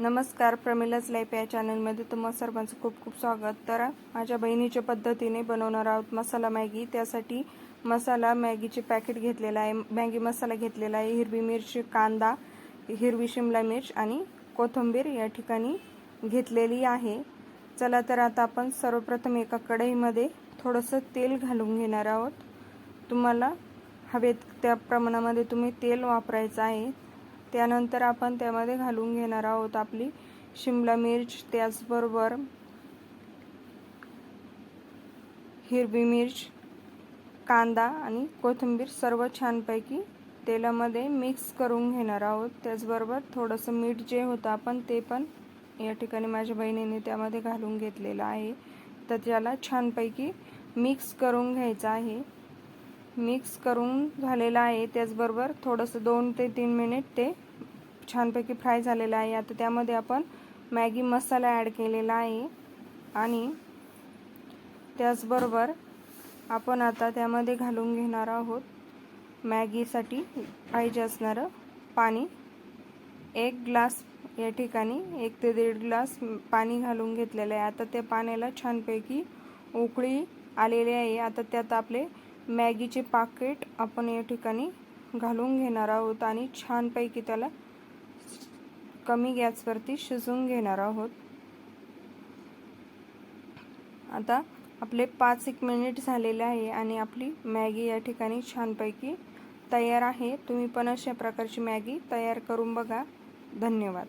नमस्कार प्रमिलाच लाईफ या चॅनलमध्ये तुम्हा सर्वांचं खूप खूप स्वागत. तर माझ्या बहिणीच्या पद्धतीने बनवणार आहोत मसाला मॅगी. त्यासाठी मसाला मॅगीचे पॅकेट घेतलेला आहे. मॅगी मसाला घेतलेला आहे. हिरवी मिरची कांदा हिरवी शिमला मिर्च आणि कोथिंबीर या ठिकाणी घेतलेली आहे. चला तर आता आपण सर्वप्रथम एका कढईमध्ये थोडंसं तेल घालून घेणार आहोत. तुम्हाला हवेत त्या प्रमाणामध्ये तुम्ही तेल वापरायचं आहे. त्यानंतर आपण त्यामध्ये घालून घेणार आहोत आपली शिमला मिर्च त्याचबरोबर हिरवी मिर्च कांदा आणि कोथिंबीर सर्व छानपैकी तेलामध्ये मिक्स करून घेणार आहोत. त्याचबरोबर थोडंसं मीठ जे होतं आपण ते पण या ठिकाणी माझ्या बहिणीने त्यामध्ये घालून घेतलेलं आहे. तर त्याला छानपैकी मिक्स करून घ्यायचं आहे. मिक्स करून झालेलं आहे त्याचबरोबर थोडंसं दोन ते तीन मिनिट ते छानपैकी फ्राय झालेलं आहे. आता त्यामध्ये आपण मॅगी मसाला ॲड केलेला आहे. आणि त्याचबरोबर आपण आता त्यामध्ये घालून घेणार आहोत मॅगीसाठी पाहिजे असणारं पाणी. एक ग्लास या ठिकाणी एक ते दीड ग्लास पाणी घालून घेतलेलं आहे. आता त्या पाण्याला छानपैकी उकळी आलेली आहे. आता त्यात आपले मॅगीचे पाकिट आपण या ठिकाणी घालून घेणार आहोत आणि छानपैकी त्याला कमी गॅसवरती शिजवून घेणार आहोत. आता आपले पाच एक मिनिट झालेले आहे आणि आपली मॅगी या ठिकाणी छानपैकी तयार आहे. तुम्ही पण अशा प्रकारची मॅगी तयार करून बघा. धन्यवाद.